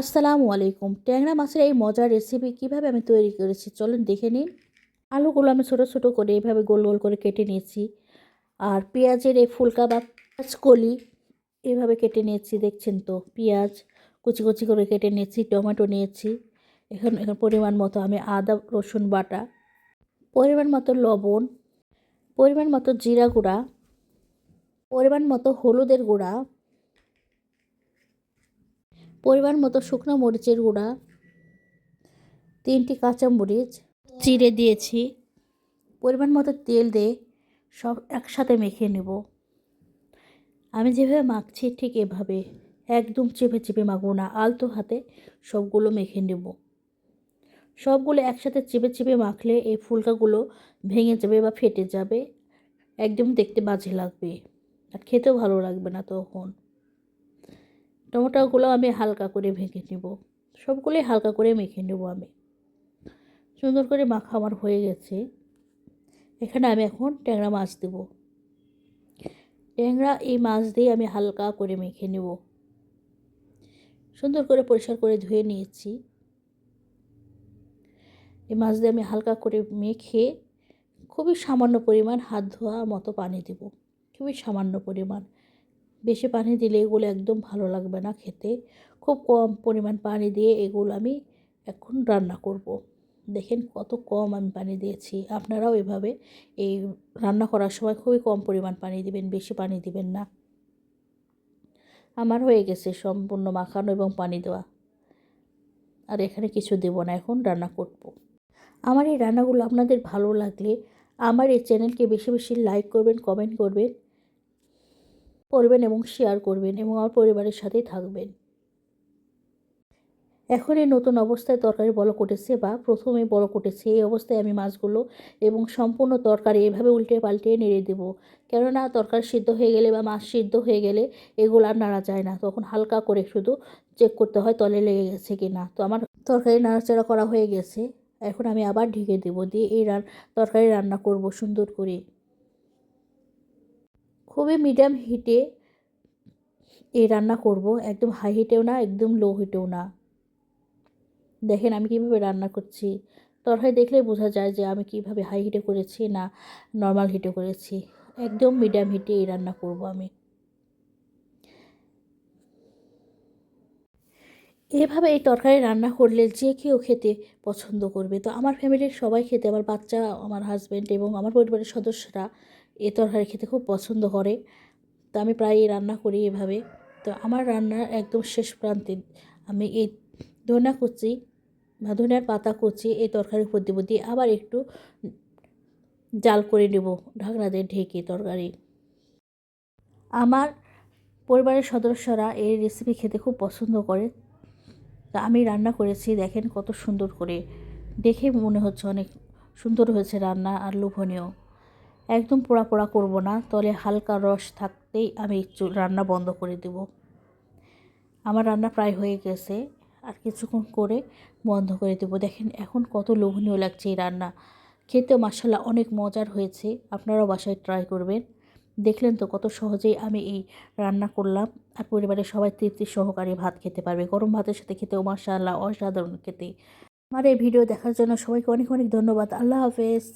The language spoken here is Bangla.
আসসালামু আলাইকুম। ট্যাংরা মাছের এই মজার রেসিপি কীভাবে আমি তৈরি করেছি চলুন দেখে নিন। আলুগুলো আমি ছোটো ছোটো করে এইভাবে গোল গোল করে কেটে নিয়েছি। আর পেঁয়াজের এই ফুলকা বা কলি এভাবে কেটে নিয়েছি, দেখছেন তো? পেঁয়াজ কুচি কুচি করে কেটে নিয়েছি, টমেটো নিয়েছি। এখন এখন পরিমাণ মতো আমি আদা, রসুন বাটা, পরিমাণ মতো লবণ, পরিমাণ মতো জিরা গুঁড়া, পরিমাণ মতো হলুদের গুঁড়া পরিমাণ মতো শুকনো মরিচের গুঁড়া, তিনটি কাঁচা মরিচ চিড়ে দিয়েছি। পরিমাণ মতো তেল দিয়ে সব একসাথে মেখে নেব। আমি যেভাবে মাখছি ঠিক এভাবে, একদম চেপে চেপে মাখবো না, আলতো হাতে সবগুলো মেখে নেব। সবগুলো একসাথে চেপে চেপে মাখলে এই ফুলকাগুলো ভেঙে যাবে বা ফেটে যাবে, একদম দেখতে বাজে লাগবে। আর খেতেও ভালো লাগবে না তখন। টমেটোগুলো আমি হালকা করে ভেঙে নেব। সবগুলোই হালকা করে মেখে নেব আমি। সুন্দর করে মাখা আমার হয়ে গেছে। এখানে আমি এখন ট্যাংরা মাছ দেব। ট্যাংরা এই মাছ দিয়ে আমি হালকা করে মেখে নেব। সুন্দর করে পরিষ্কার করে ধুয়ে নিয়েছি। এই মাছ দিয়ে আমি হালকা করে মেখে খুবই সামান্য পরিমাণ হাত ধোয়া মতো পানি দেব। খুবই সামান্য পরিমাণ। বেশি পানি দিলে এগুলো একদম ভালো লাগবে না খেতে। খুব কম পরিমাণ পানি দিয়ে এগুলো আমি এখন রান্না করব। দেখেন কত কম আমি পানি দিয়েছি। আপনারাও এভাবে এই রান্না করার সময় খুবই কম পরিমাণ পানি দিবেন, বেশি পানি দিবেন না। আমার হয়ে গেছে সম্পূর্ণ মাখানো এবং পানি দেওয়া। আর এখানে কিছু দেব না, এখন রান্না করব। আমার এই রান্নাগুলো আপনাদের ভালো লাগলে আমার এই চ্যানেলকে বেশি বেশি লাইক করবেন, কমেন্ট করবেন। করবেন এবং শেয়ার করবেন এবং আমার পরিবারের সাথেই থাকবেন। এখন এই নতুন অবস্থায় তরকারি বলো কটেছে বা প্রথমে বলো কটেছে, এই অবস্থায় আমি মাছগুলো এবং সম্পূর্ণ তরকারি এভাবে উল্টে পাল্টে নেড়ে দেব। কেননা তরকারি সিদ্ধ হয়ে গেলে বা মাছ সিদ্ধ হয়ে গেলে এগুলো আর নাড়া যায় না। তখন হালকা করে শুধু চেক করতে হয় তলে লেগে গেছে কি না। তো আমার তরকারি নাড়াচাড়া করা হয়ে গেছে। এখন আমি আবার ঢেকে দেবো দিয়ে এই রান, তরকারি রান্না করব সুন্দর করে। খুবই মিডিয়াম হিটে এই রান্না করব। একদম হাই হিটেও না, একদম লো হিটেও না। দেখেন আমি কীভাবে রান্না করছি। তরকারি দেখলেই বোঝা যায় যে আমি কীভাবে হাই হিটে করেছি না নর্মাল হিটে করেছি। একদম মিডিয়াম হিটে এই রান্না করব আমি। এভাবে এই তরকারি রান্না করলে যে কেউ খেতে পছন্দ করবে। তো আমার ফ্যামিলির সবাই খেতে, আমার বাচ্চা, আমার হাজব্যান্ড এবং আমার পরিবারের সদস্যরা এ তরকারি খেতে খুব পছন্দ করে। তো আমি প্রায়ই রান্না করি এভাবে। তো আমার রান্নার একদম শেষ প্রান্তে আমি এই ধনা কুচি বা ধনিয়ার পাতা কুচি এই তরকারির উপর দেবো দিয়ে আবার একটু জাল করে নেব ঢাকনা দিয়ে ঢেকে তরকারি। আমার পরিবারের সদস্যরা এই রেসিপি খেতে খুব পছন্দ করে। তা আমি রান্না করেছি, দেখেন কত সুন্দর করে। দেখে মনে হচ্ছে অনেক সুন্দর হয়েছে রান্না আর লোভনীয়। একদম পোড়া পোড়া করব না, তলে হালকা রস থাকতেই আমি রান্না বন্ধ করে দেব। আমার রান্না প্রায় হয়ে গেছে, আর কিছুক্ষণ করে বন্ধ করে দেব। দেখেন এখন কত লোভনীয় লাগছে এই রান্না। খেতে মাসাল্লাহ অনেক মজার হয়েছে, আপনারাও বাসায় ট্রাই করবেন। দেখলেন তো কত সহজেই আমি এই রান্না করলাম, আর পরিবারের সবাই তৃপ্তি সহকারে ভাত খেতে পারবে। গরম ভাতের সাথে খেতেও মাসাল্লাহ অসাধারণ খেতে। আমার এই ভিডিও দেখার জন্য সবাইকে অনেক অনেক ধন্যবাদ। আল্লাহ হাফেজ।